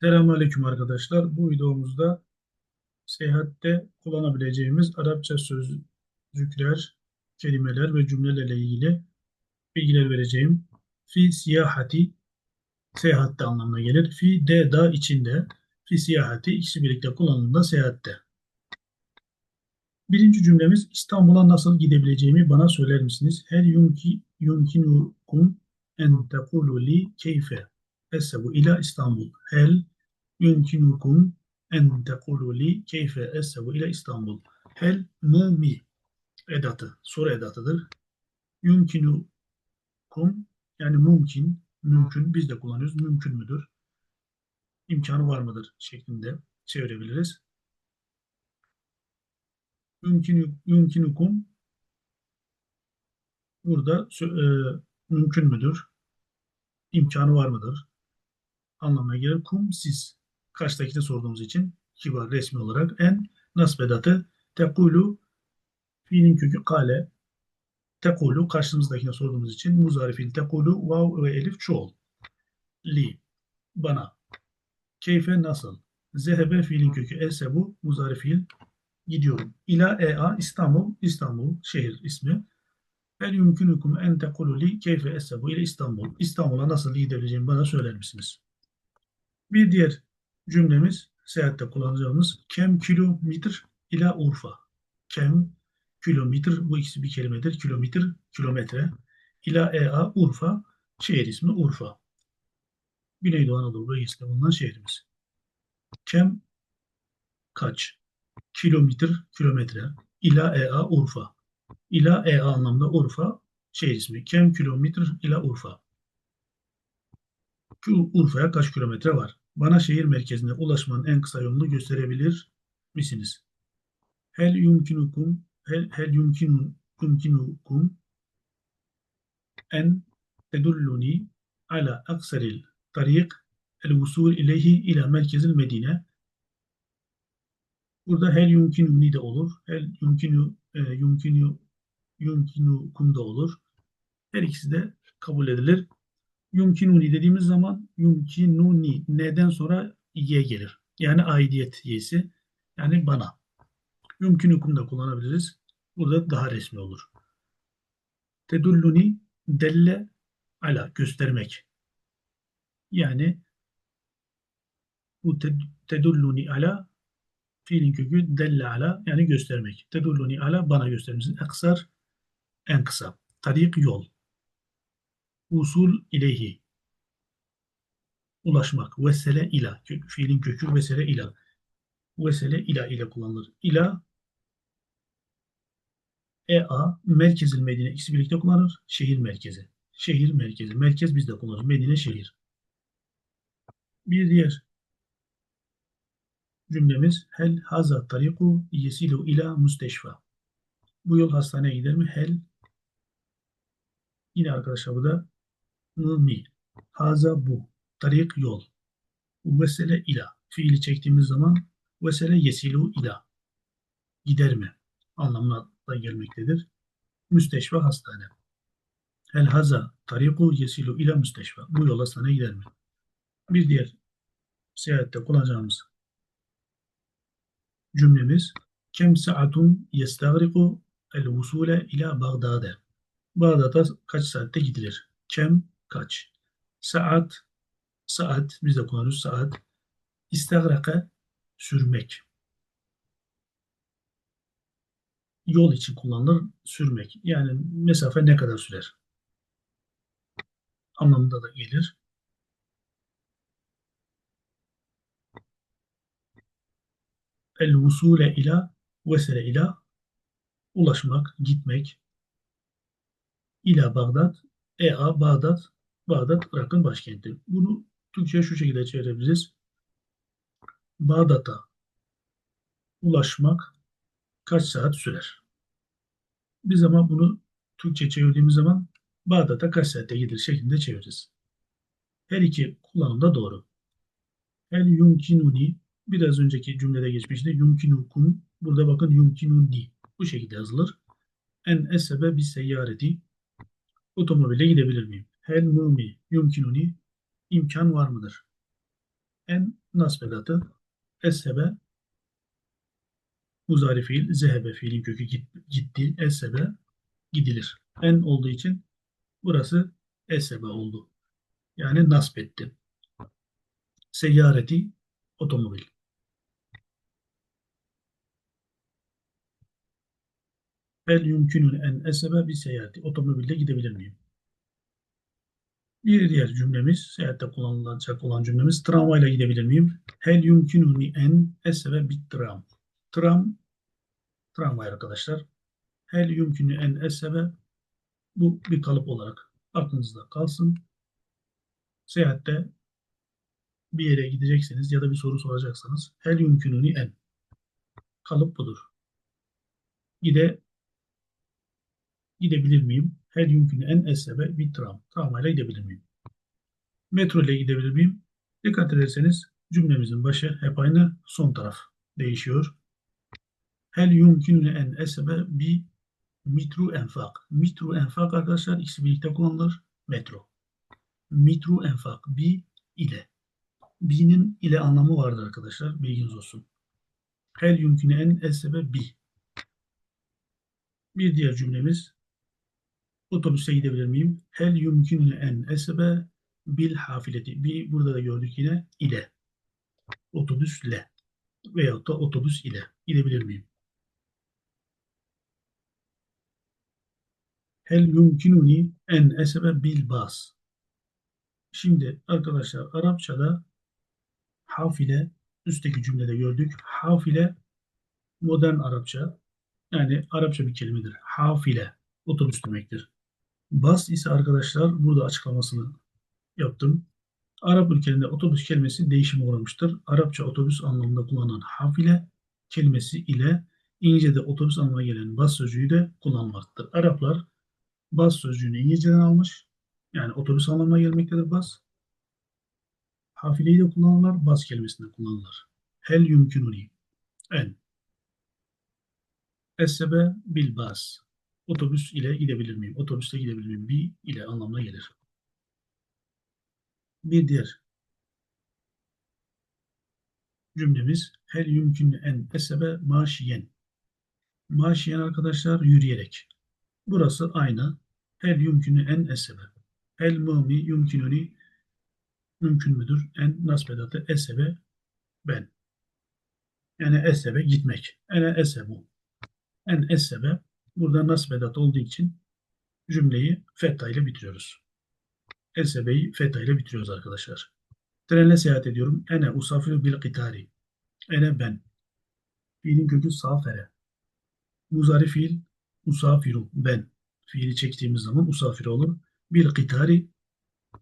Selamünaleyküm arkadaşlar. Bu videomuzda seyahatte kullanabileceğimiz Arapça sözcükler, kelimeler ve cümlelerle ilgili bilgiler vereceğim. Fi siyahati seyahatte anlamına gelir. Fi de da içinde. Fi siyahati ikisi birlikte kullanıldığında seyahatte. Birinci cümlemiz İstanbul'a nasıl gidebileceğimi bana söyler misiniz? Her yumki yumkinukum en tekulu li keyfe esebu ila İstanbul. Hel yumkinukum en tekulu li keyfe esebu ila İstanbul. Hel mı mi edatı, soru edatıdır. Yumkinukum yani mümkün, mümkün biz de kullanıyoruz. Mümkün müdür? İmkanı var mıdır şeklinde çevirebiliriz. Yumkinu, yumkinukum burada e, mümkün müdür? İmkanı var mıdır? Anlamına gelir. Kum siz. Kaçtakini sorduğumuz için kibar resmi olarak en nasbedatı tekulu fiilin kökü kale tekulu karşımızdakine sorduğumuz için muzarifil tekulu vav ve elif çoğul. Li bana. Keyfe nasıl? Zehebe fiilin kökü esebu muzarifil gidiyorum. İla ea İstanbul, İstanbul şehir ismi. El yumkinukum en tekulu li keyfe esebu ile İstanbul. İstanbul'a nasıl gidebileceğimi bana söyler misiniz? Bir diğer cümlemiz seyahatte kullanacağımız kem kilometre ila Urfa. Kem kilometre bu ikisi bir kelimedir. Kilometre kilometre. İla ea Urfa şehir ismi Urfa. Güneydoğu Anadolu bölgesinde bulunan şehrimiz. Kem kaç? Kilometre kilometre. İla ea Urfa. İla ea anlamda Urfa şehir ismi. Kem kilometre ila Urfa. Urfa'ya kaç kilometre var? Bana şehir merkezine ulaşmanın en kısa yolunu gösterebilir misiniz? Hel yumkinukum hel, hel yumkinun yumkinukum en tedulluni ala aksaril tarik el vusul ileyhi ila merkezil medine Burada hel yumkinuni de olur. Hel yumkinu e, yumkinu yumkinukum da olur. Her ikisi de kabul edilir yumkinuni dediğimiz zaman yumkinuni neden sonra ye gelir. Yani aidiyet yesi. Yani bana. Yumkinukum da kullanabiliriz. Burada daha resmi olur. Tedulluni delle ala göstermek. Yani bu tedulluni ala fiilin kökü delle ala yani göstermek. Tedulluni ala bana göstermişsin. Aksar en kısa. Tarik yol usul ileyhi ulaşmak. Vesele ila. Fiilin kökü vesele ila. Vesele ila ile kullanılır. İla EA merkezil Medine ikisi birlikte kullanılır. Şehir merkezi. Şehir merkezi. Merkez bizde kullanır. Medine şehir. Bir diğer cümlemiz hel haza tariku yesilu ila müsteşfa. Bu yol hastaneye gider mi? Hel yine arkadaşlar bu da mi. Haza bu. Tarik yol. Vesele ila. Fiili çektiğimiz zaman vesele yesilu ila. Gider mi? Anlamına da gelmektedir. Müsteşfa hastane. El haza tariku yesilu ila müsteşfa. Bu yol hastaneye gider mi? Bir diğer seyahatte kullanacağımız cümlemiz kem saatun yestagriku el vusule ila Bağdad'e. Bağdat'a kaç saatte gidilir? Kem kaç? Saat, saat, biz de kullanıyoruz saat. İstagraka, sürmek. Yol için kullanılır, sürmek. Yani mesafe ne kadar sürer? Anlamında da gelir. El vusule ila, vesele ila, ulaşmak, gitmek. İla Bağdat, Ea Bağdat, Bağdat Irak'ın başkenti. Bunu Türkçe'ye şu şekilde çevirebiliriz. Bağdat'a ulaşmak kaç saat sürer? Biz ama bunu Türkçe çevirdiğimiz zaman Bağdat'a kaç saatte gidilir şeklinde çeviririz. Her iki kullanımda doğru. El yumkinuni biraz önceki cümlede geçmişti. Yumkinukum burada bakın yumkinuni bu şekilde yazılır. En esebe bir seyyareti otomobile gidebilir miyim? Hel mumi yumkinuni imkan var mıdır? en nasbedatı eshebe muzari fiil zehebe fiilin kökü gitti eshebe gidilir. En olduğu için burası eshebe oldu. Yani nasb etti. Seyyareti otomobil. El yumkünün en esebe bir seyahati. Otomobilde gidebilir miyim? Bir diğer cümlemiz, seyahatte kullanılacak olan cümlemiz tramvayla gidebilir miyim? Hel yumkünuni en esebe bit tram. Tram, tramvay arkadaşlar. Hel yumkünü en esebe bu bir kalıp olarak aklınızda kalsın. Seyahatte bir yere gidecekseniz ya da bir soru soracaksanız hel yumkünuni en kalıp budur. Gide gidebilir miyim? Her yumkün en esebe bir tram. Tramvayla gidebilir miyim? Metro ile gidebilir miyim? Dikkat ederseniz cümlemizin başı hep aynı, son taraf değişiyor. Hel yumkün en esebe bir mitru enfak. Mitru enfak arkadaşlar ikisi birlikte kullanılır. Metro. Mitru enfak bi ile. Bi'nin ile anlamı vardır arkadaşlar. Bilginiz olsun. Hel yumkün en esebe bi. Bir diğer cümlemiz Otobüse gidebilir miyim? Hel yumkinne en esebe bil hafileti. Bir burada da gördük yine ile. Otobüsle veyahut da otobüs ile gidebilir miyim? Hel yumkinuni en esebe bil bas. Şimdi arkadaşlar Arapçada hafile üstteki cümlede gördük. Hafile modern Arapça yani Arapça bir kelimedir. Hafile otobüs demektir. Bas ise arkadaşlar burada açıklamasını yaptım. Arap ülkelerinde otobüs kelimesi değişime uğramıştır. Arapça otobüs anlamında kullanılan hafile kelimesi ile İngilizce'de otobüs anlamına gelen bas sözcüğü de kullanmaktadır. Araplar bas sözcüğünü İngilizce'den almış. Yani otobüs anlamına gelmektedir bas. Hafileyi de kullanırlar, bas kelimesini kullanırlar. Hel yumkinuni. En. Essebe bil bas. Otobüs ile gidebilir miyim? Otobüste gidebilir miyim? Bir ile anlamına gelir. Bir diğer cümlemiz hel yümkün en esebe maşiyen. Maşiyen arkadaşlar yürüyerek. Burası aynı. Hel yümkünü en esebe. Hel mumi yümkününü mümkün müdür? En nasbedatı esebe ben. Yani esebe gitmek. Ene esebu. En esebe Burada nasbedat olduğu için cümleyi fetha ile bitiriyoruz. Esebe'yi fetha ile bitiriyoruz arkadaşlar. Trenle seyahat ediyorum. Ene usafiru bil qitari. Ene ben. Fiilin kökü safere. Muzari fiil usafiru ben. Fiili çektiğimiz zaman usafir olur. Bil qitari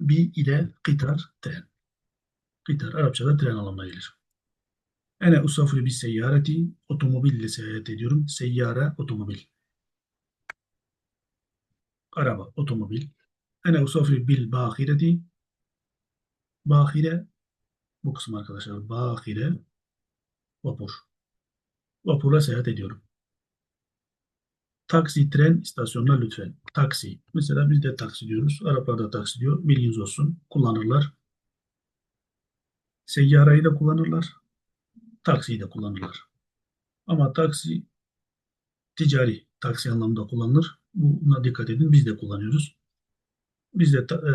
bi ile qitar tren. Qitar Arapçada tren anlamına gelir. Ene usafiru bis seyyareti otomobil ile seyahat ediyorum. Seyyara otomobil araba, otomobil. Ene usafir bil bahireti. Bahire bu kısım arkadaşlar. Bahire vapur. Vapurla seyahat ediyorum. Taksi, tren istasyonuna lütfen. Taksi. Mesela biz de taksi diyoruz. Araplar da taksi diyor. Bilginiz olsun. Kullanırlar. Seyyarayı da kullanırlar. Taksiyi de kullanırlar. Ama taksi ticari taksi anlamında kullanılır. Buna dikkat edin. Biz de kullanıyoruz. Biz de ta, e,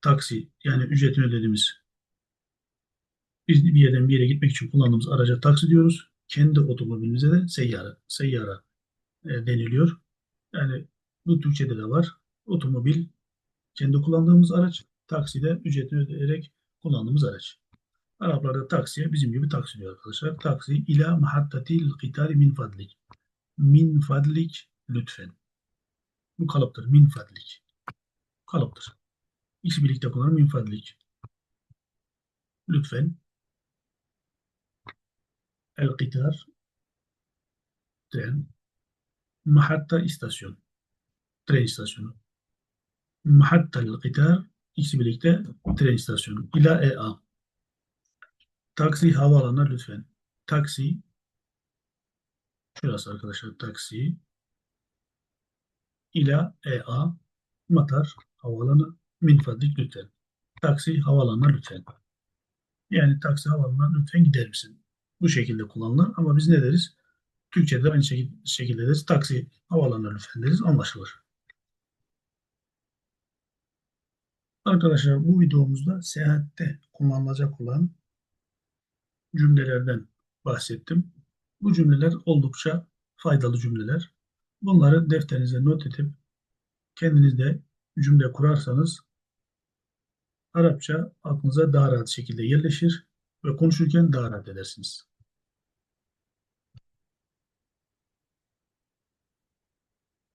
taksi yani ücretini ödediğimiz biz bir yerden bir yere gitmek için kullandığımız araca taksi diyoruz. Kendi otomobilimize de seyyara, seyyara e, deniliyor. Yani bu Türkçe'de de var. Otomobil kendi kullandığımız araç, taksi de ücretini ödeyerek kullandığımız araç. Araplarda taksiye bizim gibi taksi diyor arkadaşlar. Taksi ila mahattatil qitari min fadlik. Min fadlik lütfen. Bu kalıptır. Min fadlik. Kalıptır. İkisi birlikte kullanır. Min. Lütfen. El-Kitar tren. Mahatta istasyon. Tren istasyonu. Mahatta el-Kitar ikisi birlikte tren istasyonu. İla EA. Taksi havaalanına lütfen. Taksi şurası arkadaşlar taksi ila EA Matar Havaalanı min fadlik lütfen. Taksi havaalanına lütfen. Yani taksi havaalanına lütfen gider misin? Bu şekilde kullanılır ama biz ne deriz? Türkçe'de aynı şekilde, deriz. Taksi havaalanına lütfen deriz. Anlaşılır. Arkadaşlar bu videomuzda seyahatte kullanılacak olan cümlelerden bahsettim. Bu cümleler oldukça faydalı cümleler. Bunları defterinize not edip kendinizde cümle kurarsanız Arapça aklınıza daha rahat şekilde yerleşir ve konuşurken daha rahat edersiniz.